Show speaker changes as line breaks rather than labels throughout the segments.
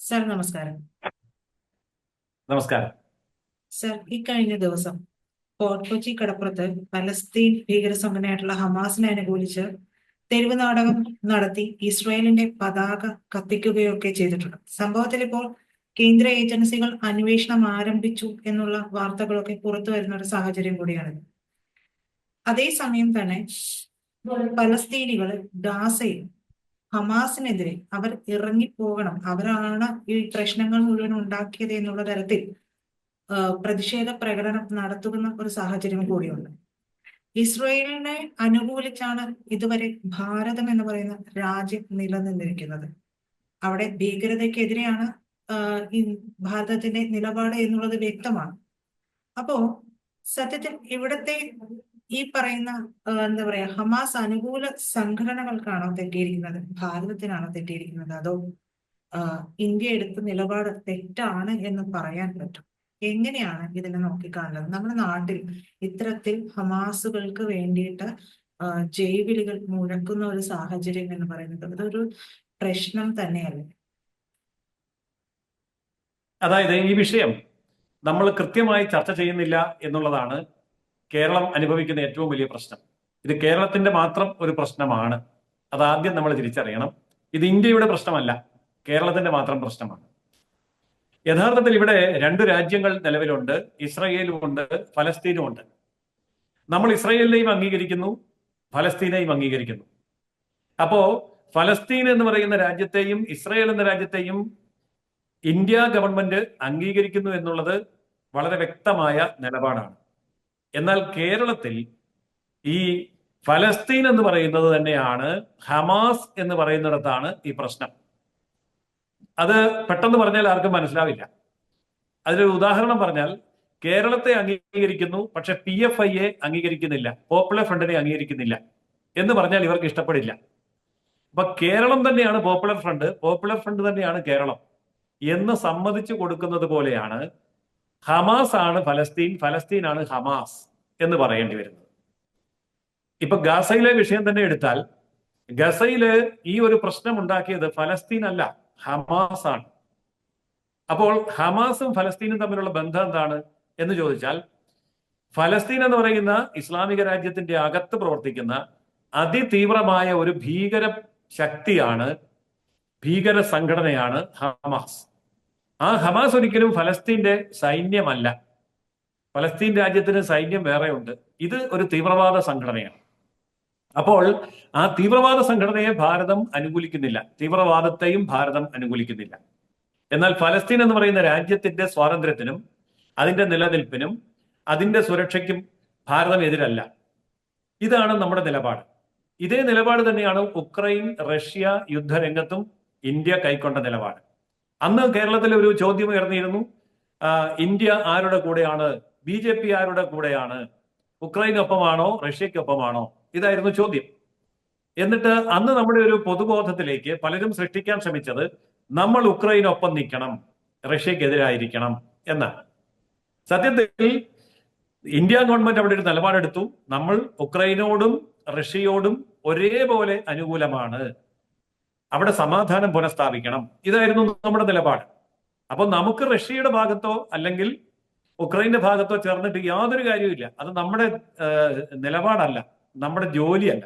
Sir നമസ്കാരം.
നമസ്കാരം.
Sir കഴിഞ്ഞ ദിവസം ഫോർട്ട് കൊച്ചി കടപ്പുറത്ത് പലസ്തീൻ ഭീകര സംഘടനയായിട്ടുള്ള ഹമാസിനെ അനുകൂലിച്ച് തെരുവ് നാടകം നടത്തി ഇസ്രായേലിന്റെ പതാക കത്തിക്കുകയൊക്കെ ചെയ്തിട്ടുണ്ട്. സംഭവത്തിൽ ഇപ്പോൾ കേന്ദ്ര ഏജൻസികൾ അന്വേഷണം ആരംഭിച്ചു എന്നുള്ള വാർത്തകളൊക്കെ പുറത്തു വരുന്ന ഒരു സാഹചര്യം കൂടിയാണ്. അതേസമയം തന്നെ പലസ്തീനികൾ ഗാസയിൽ ഹമാസിനെതിരെ അവർ ഇറങ്ങിപ്പോകണം. അവരാണ് ഈ പ്രശ്നങ്ങൾ മുഴുവൻ ഉണ്ടാക്കിയത് എന്നുള്ള തരത്തിൽ പ്രതിഷേധ പ്രകടനം നടത്തുന്ന ഒരു സാഹചര്യം കൂടിയുണ്ട്. ഇസ്രയേലിനെ അനുകൂലിച്ചാണ് ഇതുവരെ ഭാരതം എന്ന് പറയുന്ന രാജ്യം നിലനിന്നിരിക്കുന്നത്. അവിടെ ഭീകരതയ്ക്കെതിരെയാണ് ഈ ഭാരതത്തിന്റെ നിലപാട് എന്നുള്ളത് വ്യക്തമാണ്. അപ്പോ സത്യത്തിൽ ഇവിടത്തെ ഈ പറയുന്ന എന്താ പറയാ ഹമാസ് അനുകൂല സംഘടനകൾക്കാണോ തെറ്റിയിരിക്കുന്നത്? ഭാരതത്തിനാണോ തെറ്റിയിരിക്കുന്നത്? അതോ ഇന്ത്യ എടുത്ത നിലപാട് തെറ്റാണ് എന്ന് പറയാൻ പറ്റും? എങ്ങനെയാണ് ഇതിനെ നോക്കിക്കാണുന്നത്? നമ്മുടെ നാട്ടിൽ ഇത്തരത്തിൽ ഹമാസുകൾക്ക് വേണ്ടിയിട്ട് ജൈവിളികൾ മുഴക്കുന്ന ഒരു സാഹചര്യം എന്ന് പറയുന്നത് അതൊരു പ്രശ്നം തന്നെയല്ലേ?
അതായത് ഈ വിഷയം നമ്മൾ കൃത്യമായി ചർച്ച ചെയ്യുന്നില്ല എന്നുള്ളതാണ് കേരളം അനുഭവിക്കുന്ന ഏറ്റവും വലിയ പ്രശ്നം. ഇത് കേരളത്തിന്റെ മാത്രം ഒരു പ്രശ്നമാണ്. അതാദ്യം നമ്മൾ തിരിച്ചറിയണം. ഇത് ഇന്ത്യയുടെ പ്രശ്നമല്ല. കേരളത്തിന്റെ മാത്രം പ്രശ്നമാണ്. യഥാർത്ഥത്തിൽ ഇവിടെ രണ്ട് രാജ്യങ്ങൾ നിലവിലുണ്ട്. ഇസ്രയേലും ഉണ്ട് ഫലസ്തീനും ഉണ്ട് നമ്മൾ ഇസ്രയേലിനെയും അംഗീകരിക്കുന്നു ഫലസ്തീനെയും അംഗീകരിക്കുന്നു. അപ്പോ ഫലസ്തീൻ എന്ന് പറയുന്ന രാജ്യത്തെയും ഇസ്രയേൽ എന്ന രാജ്യത്തെയും ഇന്ത്യ ഗവൺമെന്റ് അംഗീകരിക്കുന്നു എന്നുള്ളത് വളരെ വ്യക്തമായ നിലപാടാണ്. എന്നാൽ കേരളത്തിൽ ഈ ഫലസ്തീൻ എന്ന് പറയുന്നത് തന്നെയാണ് ഹമാസ് എന്ന് പറയുന്നിടത്താണ് ഈ പ്രശ്നം. അത് പെട്ടെന്ന് പറഞ്ഞാൽ ആർക്കും മനസ്സിലാവില്ല. അതിലൊരു ഉദാഹരണം പറഞ്ഞാൽ കേരളത്തെ അംഗീകരിക്കുന്നു പക്ഷെ പി എഫ് ഐയെ അംഗീകരിക്കുന്നില്ല പോപ്പുലർ ഫ്രണ്ടിനെ അംഗീകരിക്കുന്നില്ല എന്ന് പറഞ്ഞാൽ ഇവർക്ക് ഇഷ്ടപ്പെടില്ല. അപ്പൊ കേരളം തന്നെയാണ് പോപ്പുലർ ഫ്രണ്ട് പോപ്പുലർ ഫ്രണ്ട് തന്നെയാണ് കേരളം എന്ന് സമ്മതിച്ചു കൊടുക്കുന്നത് പോലെയാണ് ഹമാസ് ആണ് ഫലസ്തീൻ ഫലസ്തീൻ ആണ് ഹമാസ് എന്ന് പറയേണ്ടി വരുന്നത്. ഇപ്പൊ ഗസയിലെ വിഷയം തന്നെ എടുത്താൽ ഗസയിൽ ഈ ഒരു പ്രശ്നം ഉണ്ടാക്കിയത് ഫലസ്തീൻ അല്ല ഹമാസ് ആണ്. അപ്പോൾ ഹമാസും ഫലസ്തീനും തമ്മിലുള്ള ബന്ധം എന്താണ് എന്ന് ചോദിച്ചാൽ ഫലസ്തീൻ എന്ന് പറയുന്ന ഇസ്ലാമിക രാജ്യത്തിന്റെ അകത്ത് പ്രവർത്തിക്കുന്ന അതിതീവ്രമായ ഒരു ഭീകര ശക്തിയാണ് ഭീകര സംഘടനയാണ് ഹമാസ്. ആ ഹമാസ് ഒരിക്കലും ഫലസ്തീന്റെ സൈന്യമല്ല. ഫലസ്തീൻ രാജ്യത്തിന് സൈന്യം വേറെയുണ്ട്. ഇത് ഒരു തീവ്രവാദ സംഘടനയാണ്. അപ്പോൾ ആ തീവ്രവാദ സംഘടനയെ ഭാരതം അനുകൂലിക്കുന്നില്ല. തീവ്രവാദത്തെയും ഭാരതം അനുകൂലിക്കുന്നില്ല. എന്നാൽ ഫലസ്തീൻ എന്ന് പറയുന്ന രാജ്യത്തിന്റെ സ്വാതന്ത്ര്യത്തിനും അതിന്റെ നിലനിൽപ്പിനും അതിന്റെ സുരക്ഷയ്ക്കും ഭാരതം എതിരല്ല. ഇതാണ് നമ്മുടെ നിലപാട്. ഇതേ നിലപാട് തന്നെയാണ് ഉക്രൈൻ റഷ്യ യുദ്ധരംഗത്തും ഇന്ത്യ കൈക്കൊണ്ട നിലപാട്. അന്ന് കേരളത്തിൽ ഒരു ചോദ്യം ഉയർന്നിരുന്നു. ഇന്ത്യ ആരുടെ കൂടെയാണ്? ബി ജെ പി ആരുടെ കൂടെയാണ്? ഉക്രൈനൊപ്പമാണോ? റഷ്യക്കൊപ്പമാണോ ഇതായിരുന്നു ചോദ്യം. എന്നിട്ട് അന്ന് നമ്മുടെ ഒരു പൊതുബോധത്തിലേക്ക് പലരും സൃഷ്ടിക്കാൻ ശ്രമിച്ചത് നമ്മൾ ഉക്രൈനൊപ്പം നിൽക്കണം റഷ്യക്കെതിരായിരിക്കണം എന്നാണ്. സത്യത്തിൽ ഇന്ത്യ ഗവൺമെന്റ് അവിടെ ഒരു നിലപാടെടുത്തു. നമ്മൾ ഉക്രൈനോടും റഷ്യയോടും ഒരേപോലെ അനുകൂലമാണ്. അവിടെ സമാധാനം പുനഃസ്ഥാപിക്കണം. ഇതായിരുന്നു നമ്മുടെ നിലപാട്. അപ്പൊ നമുക്ക് റഷ്യയുടെ ഭാഗത്തോ അല്ലെങ്കിൽ ഉക്രൈന്റെ ഭാഗത്തോ ചേർന്നിട്ട് യാതൊരു കാര്യവുമില്ല അത് നമ്മുടെ നിലപാടല്ല. നമ്മുടെ ജോലിയല്ല.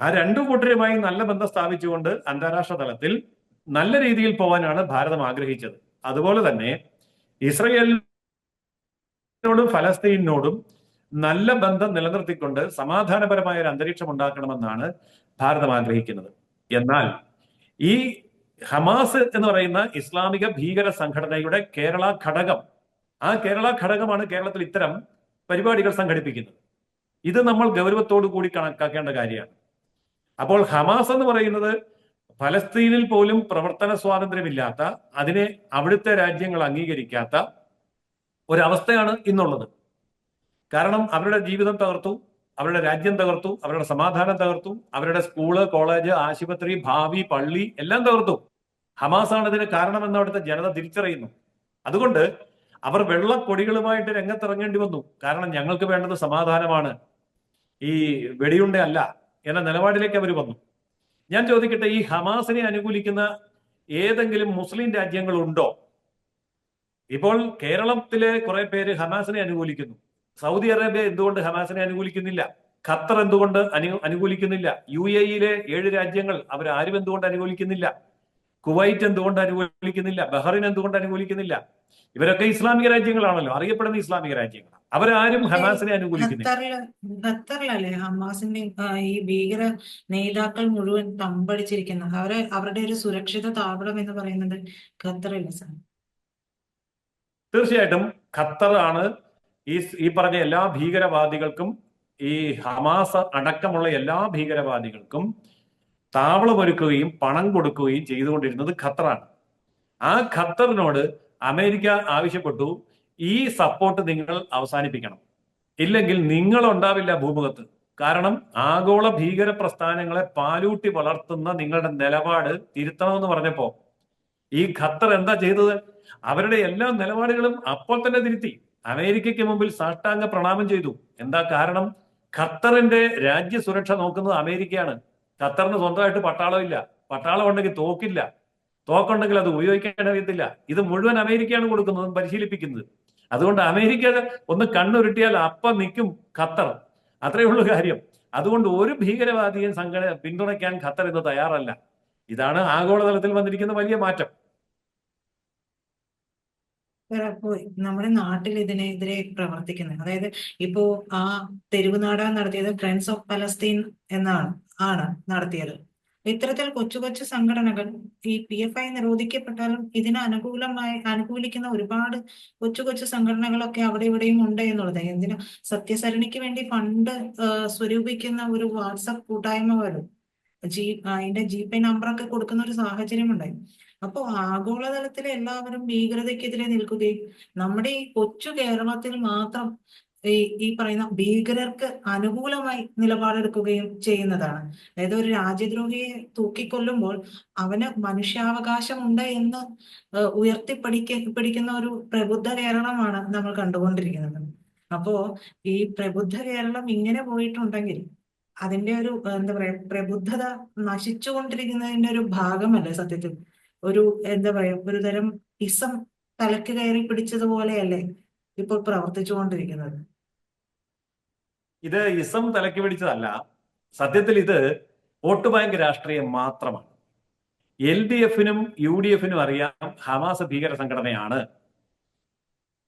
ആ രണ്ടു കൂട്ടരുമായി നല്ല ബന്ധം സ്ഥാപിച്ചുകൊണ്ട് അന്താരാഷ്ട്ര തലത്തിൽ നല്ല രീതിയിൽ പോകാനാണ് ഭാരതം ആഗ്രഹിച്ചത്. അതുപോലെ തന്നെ ഇസ്രയേലിനോടും ഫലസ്തീനോടും നല്ല ബന്ധം നിലനിർത്തിക്കൊണ്ട് സമാധാനപരമായ ഒരു അന്തരീക്ഷം ഉണ്ടാക്കണമെന്നാണ് ഭാരതം ആഗ്രഹിക്കുന്നത്. എന്നാൽ ഈ ഹമാസ് എന്ന് പറയുന്ന ഇസ്ലാമിക ഭീകര സംഘടനയുടെ കേരള ഘടകം. ആ കേരള ഘടകമാണ് കേരളത്തിൽ ഇത്തരം പരിപാടികൾ സംഘടിപ്പിക്കുന്നത്. ഇത് നമ്മൾ ഗൗരവത്തോടു കൂടി കണക്കാക്കേണ്ട കാര്യമാണ്. അപ്പോൾ ഹമാസ് എന്ന് പറയുന്നത് ഫലസ്തീനിൽ പോലും പ്രവർത്തന സ്വാതന്ത്ര്യമില്ലാത്ത അതിനെ അവിടുത്തെ രാജ്യങ്ങൾ അംഗീകരിക്കാത്ത ഒരവസ്ഥയാണ് ഇന്നുള്ളത്. കാരണം അവരുടെ ജീവിതം തകർത്തു. അവരുടെ രാജ്യം തകർത്തു അവരുടെ സമാധാനം തകർത്തു അവരുടെ സ്കൂൾ കോളേജ് ആശുപത്രി ഭാവി പള്ളി എല്ലാം തകർത്തു. ഹമാസാണ് ഇതിന് കാരണമെന്ന് അവിടുത്തെ ജനത തിരിച്ചറിയുന്നു. അതുകൊണ്ട് അവർ വെള്ളക്കൊടികളുമായിട്ട് രംഗത്തിറങ്ങേണ്ടി വന്നു. കാരണം ഞങ്ങൾക്ക് വേണ്ടത് സമാധാനമാണ്. ഈ വെടിയുണ്ട അല്ല എന്ന നിലപാടിലേക്ക് അവർ വന്നു. ഞാൻ ചോദിക്കട്ടെ ഈ ഹമാസിനെ അനുകൂലിക്കുന്ന ഏതെങ്കിലും മുസ്ലിം രാജ്യങ്ങളുണ്ടോ? ഇപ്പോൾ കേരളത്തിലെ കുറെ പേര് ഹമാസിനെ അനുകൂലിക്കുന്നു. സൗദി അറേബ്യ എന്തുകൊണ്ട് ഹമാസിനെ അനുകൂലിക്കുന്നില്ല? ഖത്തർ എന്തുകൊണ്ട് അനു അനുകൂലിക്കുന്നില്ല? യു എ ഇയിലെ ഏഴ് രാജ്യങ്ങൾ അവർ ആരും എന്തുകൊണ്ട് അനുകൂലിക്കുന്നില്ല? കുവൈറ്റ് എന്തുകൊണ്ട് അനുകൂലിക്കുന്നില്ല? ബഹ്റിൻ എന്തുകൊണ്ട് അനുകൂലിക്കുന്നില്ല? ഇവരൊക്കെ ഇസ്ലാമിക രാജ്യങ്ങളാണല്ലോ അറിയപ്പെടുന്ന ഇസ്ലാമിക രാജ്യങ്ങൾ അവരാരും ഹമാസിനെ അനുകൂലിക്കുന്നില്ല.
ഹമാസിന്റെ ഈ ഭീകര നേതാക്കൾ മുഴുവൻ തമ്പടിച്ചിരിക്കുന്നത്? അവരെ അവരുടെ ഒരു സുരക്ഷിത താവളം എന്ന് പറയുന്നത് ഖത്തറില്ല സാർ
തീർച്ചയായിട്ടും ഖത്തറാണ് ആണ് ഈ ഈ പറഞ്ഞ എല്ലാ ഭീകരവാദികൾക്കും ഈ ഹമാസ് അടക്കമുള്ള എല്ലാ ഭീകരവാദികൾക്കും താവളമൊരുക്കുകയും പണം കൊടുക്കുകയും ചെയ്തുകൊണ്ടിരുന്നത് ഖത്തറാണ്. ആ ഖത്തറിനോട് അമേരിക്ക ആവശ്യപ്പെട്ടു ഈ സപ്പോർട്ട് നിങ്ങൾ അവസാനിപ്പിക്കണം. ഇല്ലെങ്കിൽ നിങ്ങൾ ഉണ്ടാവില്ല ഭൂമുഖത്ത്. കാരണം ആഗോള ഭീകര പ്രസ്ഥാനങ്ങളെ പാലൂട്ടി വളർത്തുന്ന നിങ്ങളുടെ നിലപാട് തിരുത്തണമെന്ന് പറഞ്ഞപ്പോ ഈ ഖത്തർ എന്താ ചെയ്തത്? അവരുടെ എല്ലാ നിലപാടുകളും അപ്പോൾ തന്നെ തിരുത്തി. അമേരിക്കയ്ക്ക് മുമ്പിൽ സാഷ്ടാംഗ പ്രണാമം ചെയ്തു. എന്താ കാരണം? ഖത്തറിന്റെ രാജ്യ സുരക്ഷ നോക്കുന്നത് അമേരിക്കയാണ്. ഖത്തറിന് സ്വന്തമായിട്ട് പട്ടാളം ഇല്ല. പട്ടാളം ഉണ്ടെങ്കിൽ തോക്കില്ല. തോക്കുണ്ടെങ്കിൽ അത് ഉപയോഗിക്കാൻ അറിയത്തില്ല. ഇത് മുഴുവൻ അമേരിക്കയാണ് കൊടുക്കുന്നത് പരിശീലിപ്പിക്കുന്നത്. അതുകൊണ്ട് അമേരിക്ക ഒന്ന് കണ്ണുരുട്ടിയാൽ അപ്പം നിൽക്കും ഖത്തർ. അത്രയേ ഉള്ളൂ കാര്യം. അതുകൊണ്ട് ഒരു ഭീകരവാദിയെ സംഘടന പിന്തുണയ്ക്കാൻ ഖത്തർ ഇന്ന് തയ്യാറല്ല. ഇതാണ് ആഗോളതലത്തിൽ വന്നിരിക്കുന്ന വലിയ മാറ്റം.
നമ്മുടെ നാട്ടിൽ ഇതിനെതിരെ പ്രവർത്തിക്കുന്നത് അതായത് ഇപ്പോ ആ തെരുവ് നാടകം നടത്തിയത് ഫ്രണ്ട്സ് ഓഫ് പലസ്തീൻ എന്നാണ് ആണ് നടത്തിയത്. ഇത്തരത്തിൽ കൊച്ചു കൊച്ചു സംഘടനകൾ ഈ പി എഫ് ഐ നിരോധിക്കപ്പെട്ടാലും ഇതിന് അനുകൂലമായി അനുകൂലിക്കുന്ന ഒരുപാട് കൊച്ചു കൊച്ചു സംഘടനകളൊക്കെ അവിടെ ഇവിടെയും ഉണ്ട് എന്നുള്ളത്. എന്തിനാ? സത്യസരണിക്ക് വേണ്ടി ഫണ്ട് സ്വരൂപിക്കുന്ന ഒരു വാട്സപ്പ് കൂട്ടായ്മ വരും ജി അതിന്റെ ജി പേ നമ്പറൊക്കെ കൊടുക്കുന്ന ഒരു സാഹചര്യം ഉണ്ടായി അപ്പോ ആഗോളതലത്തിൽ എല്ലാവരും ഭീകരതയ്ക്കെതിരെ നിൽക്കുകയും നമ്മുടെ ഈ കൊച്ചു കേരളത്തിൽ മാത്രം ഈ ഈ പറയുന്ന ഭീകരർക്ക് അനുകൂലമായി നിലപാടെടുക്കുകയും ചെയ്യുന്നതാണ്. അതായത് ഒരു രാജ്യദ്രോഹിയെ തൂക്കിക്കൊല്ലുമ്പോൾ അവന് മനുഷ്യാവകാശമുണ്ട് എന്ന് ഏഹ് ഉയർത്തിപ്പിടിക്ക പിടിക്കുന്ന ഒരു പ്രബുദ്ധ കേരളമാണ് നമ്മൾ കണ്ടുകൊണ്ടിരിക്കുന്നത്. അപ്പോ ഈ പ്രബുദ്ധ കേരളം ഇങ്ങനെ പോയിട്ടുണ്ടെങ്കിൽ അതിന്റെ ഒരു എന്താ പറയാ പ്രബുദ്ധത നശിച്ചുകൊണ്ടിരിക്കുന്നതിന്റെ ഒരു ഭാഗമല്ലേ സത്യത്തിൽ? ഒരു എന്താ പറയാ ഒരു തരം ഇസം തലക്ക് കയറി പിടിച്ചതുപോലെയല്ലേ ഇപ്പോൾ പ്രവർത്തിച്ചുകൊണ്ടിരിക്കുന്നത്?
ഇത് ഇസം തലക്ക് പിടിച്ചതല്ല. സത്യത്തിൽ ഇത് വോട്ട് ബാങ്ക് രാഷ്ട്രീയം മാത്രമാണ്. എൽ ഡി എഫിനും യു ഡി എഫിനും അറിയാം ഹമാസ് ഭീകര സംഘടനയാണ്.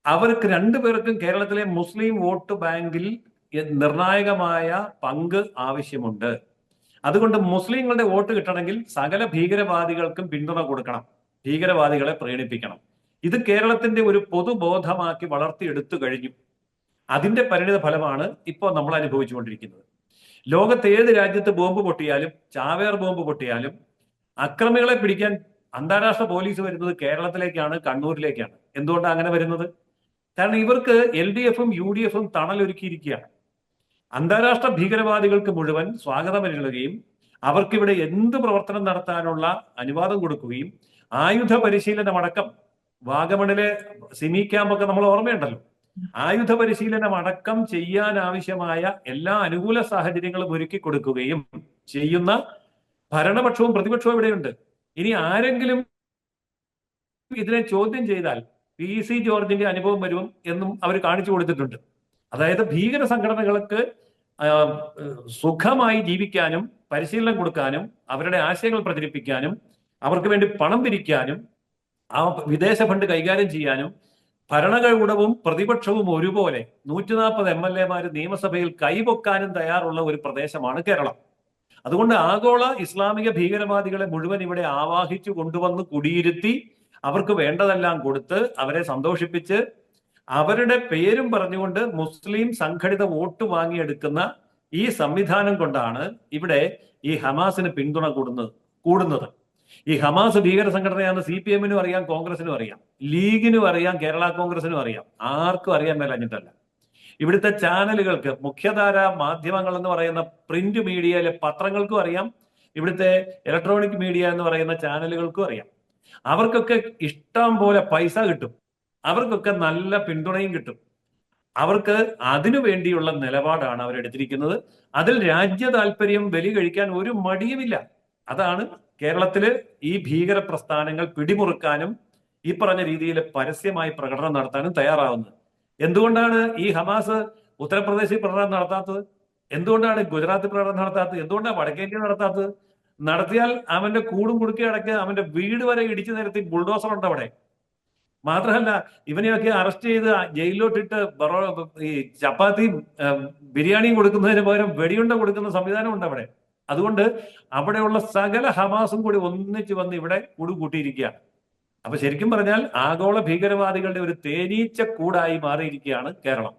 അവർക്ക് രണ്ടുപേർക്കും കേരളത്തിലെ മുസ്ലിം വോട്ട് ബാങ്കിൽ നിർണായകമായ പങ്ക് ആവശ്യമുണ്ട്. അതുകൊണ്ട് മുസ്ലിങ്ങളുടെ വോട്ട് കിട്ടണമെങ്കിൽ സകല ഭീകരവാദികൾക്കും പിന്തുണ കൊടുക്കണം ഭീകരവാദികളെ പ്രേരിപ്പിക്കണം ഇത് കേരളത്തിന്റെ ഒരു പൊതുബോധമാക്കി വളർത്തിയെടുത്തു കഴിഞ്ഞു. അതിന്റെ പരിണിത ഫലമാണ് ഇപ്പോൾ നമ്മൾ അനുഭവിച്ചുകൊണ്ടിരിക്കുന്നത്. ലോകത്ത് ഏത് രാജ്യത്ത് ബോംബ് പൊട്ടിയാലും ചാവേർ ബോംബ് പൊട്ടിയാലും അക്രമികളെ പിടിക്കാൻ അന്താരാഷ്ട്ര പോലീസ് വരുന്നത് കേരളത്തിലേക്കാണ് കണ്ണൂരിലേക്കാണ്. എന്തുകൊണ്ടാണ് അങ്ങനെ വരുന്നത്? കാരണം ഇവർക്ക് എൽ ഡി എഫും യു ഡി എഫും തണലൊരുക്കിയിരിക്കുകയാണ്. അന്താരാഷ്ട്ര ഭീകരവാദികൾക്ക് മുഴുവൻ സ്വാഗതം നൽകുകയും അവർക്കിവിടെ എന്ത് പ്രവർത്തനം നടത്താനുള്ള അനുവാദം കൊടുക്കുകയും ആയുധ പരിശീലനമടക്കം വാഗമണിലെ സിമി ക്യാമ്പൊക്കെ നമ്മൾ ഓർമ്മയുണ്ടല്ലോ. ആയുധ പരിശീലനം അടക്കം ചെയ്യാൻ ആവശ്യമായ എല്ലാ അനുകൂല സാഹചര്യങ്ങളും ഒരുക്കി കൊടുക്കുകയും ചെയ്യുന്ന ഭരണപക്ഷവും പ്രതിപക്ഷവും ഇവിടെയുണ്ട്. ഇനി ആരെങ്കിലും ഇതിനെ ചോദ്യം ചെയ്താൽ പി സി ജോർജിന്റെ അനുഭവം വരും എന്നും അവർ കാണിച്ചു കൊടുത്തിട്ടുണ്ട്. അതായത് ഭീകര സംഘടനകൾക്ക് സുഖമായി ജീവിക്കാനും പരിശീലനം കൊടുക്കാനും അവരുടെ ആശയങ്ങൾ പ്രചരിപ്പിക്കാനും അവർക്ക് വേണ്ടി പണം പിരിക്കാനും ആ വിദേശ ഫണ്ട് കൈകാര്യം ചെയ്യാനും ഭരണകൂടവും പ്രതിപക്ഷവും ഒരുപോലെ നൂറ്റി നാൽപ്പത് എം എൽ എമാർ നിയമസഭയിൽ കൈപൊക്കാനും തയ്യാറുള്ള ഒരു പ്രദേശമാണ് കേരളം. അതുകൊണ്ട് ആഗോള ഇസ്ലാമിക ഭീകരവാദികളെ മുഴുവൻ ഇവിടെ ആവാഹിച്ചു കൊണ്ടുവന്ന് കുടിയിരുത്തി അവർക്ക് വേണ്ടതെല്ലാം കൊടുത്ത് അവരെ സന്തോഷിപ്പിച്ച് അവരുടെ പേരും പറഞ്ഞുകൊണ്ട് മുസ്ലിം സംഘടിത വോട്ട് വാങ്ങിയെടുക്കുന്ന ഈ സംവിധാനം കൊണ്ടാണ് ഇവിടെ ഈ ഹമാസിന് പിന്തുണ കൂടുന്നത് കൂടുന്നത്. ഈ ഹമാസ് ഭീകര സംഘടനയാണ് സി പി എമ്മിനും അറിയാം കോൺഗ്രസിനും അറിയാം ലീഗിനും അറിയാം കേരള കോൺഗ്രസിനും അറിയാം. ആർക്കും അറിയാൻ മേലഞ്ഞിട്ടല്ല. ഇവിടുത്തെ ചാനലുകൾക്ക് മുഖ്യധാര മാധ്യമങ്ങൾ എന്ന് പറയുന്ന പ്രിന്റ് മീഡിയയിലെ പത്രങ്ങൾക്കും അറിയാം ഇവിടുത്തെ ഇലക്ട്രോണിക് മീഡിയ എന്ന് പറയുന്ന ചാനലുകൾക്കും അറിയാം. അവർക്കൊക്കെ ഇഷ്ടം പോലെ പൈസ കിട്ടും. അവർക്കൊക്കെ നല്ല പിന്തുണയും കിട്ടും. അവർക്ക് അതിനു വേണ്ടിയുള്ള നിലപാടാണ് അവരെടുത്തിരിക്കുന്നത്. അതിൽ രാജ്യ താല്പര്യം ബലി കഴിക്കാൻ ഒരു മടിയുമില്ല. അതാണ് കേരളത്തിൽ ഈ ഭീകര പ്രസ്ഥാനങ്ങൾ പിടിമുറുക്കാനും ഈ പറഞ്ഞ രീതിയിൽ പരസ്യമായി പ്രകടനം നടത്താനും തയ്യാറാവുന്നത്. എന്തുകൊണ്ടാണ് ഈ ഹമാസ് ഉത്തർപ്രദേശിൽ പ്രകടനം നടത്താത്തത്? എന്തുകൊണ്ടാണ് ഗുജറാത്തിൽ പ്രകടനം നടത്താത്തത്? എന്തുകൊണ്ടാണ് വടക്കേന്ത്യ നടത്താത്തത്? നടത്തിയാൽ അവന്റെ കൂടും കുടുക്കി അടക്കുക അവന്റെ വീട് വരെ ഇടിച്ചു നിരത്തി ബുൾഡോസർ ഉണ്ട് അവിടെ. മാത്രമല്ല ഇവനെയൊക്കെ അറസ്റ്റ് ചെയ്ത് ജയിലിലോട്ടിട്ട് ബറോ ഈ ചപ്പാത്തിയും ബിരിയാണി ബിരിയാണിയും കൊടുക്കുന്നതിന് പകരം വെടിയുണ്ട കൊടുക്കുന്ന സംവിധാനം ഉണ്ട് അവിടെ. അതുകൊണ്ട് അവിടെയുള്ള സകല ഹമാസും കൂടി ഒന്നിച്ച് വന്ന് ഇവിടെ കൂടു കൂട്ടിയിരിക്കുക അപ്പൊ ശരിക്കും പറഞ്ഞാൽ ആഗോള ഭീകരവാദികളുടെ ഒരു തേനീച്ച കൂടായി മാറിയിരിക്കുകയാണ് കേരളം.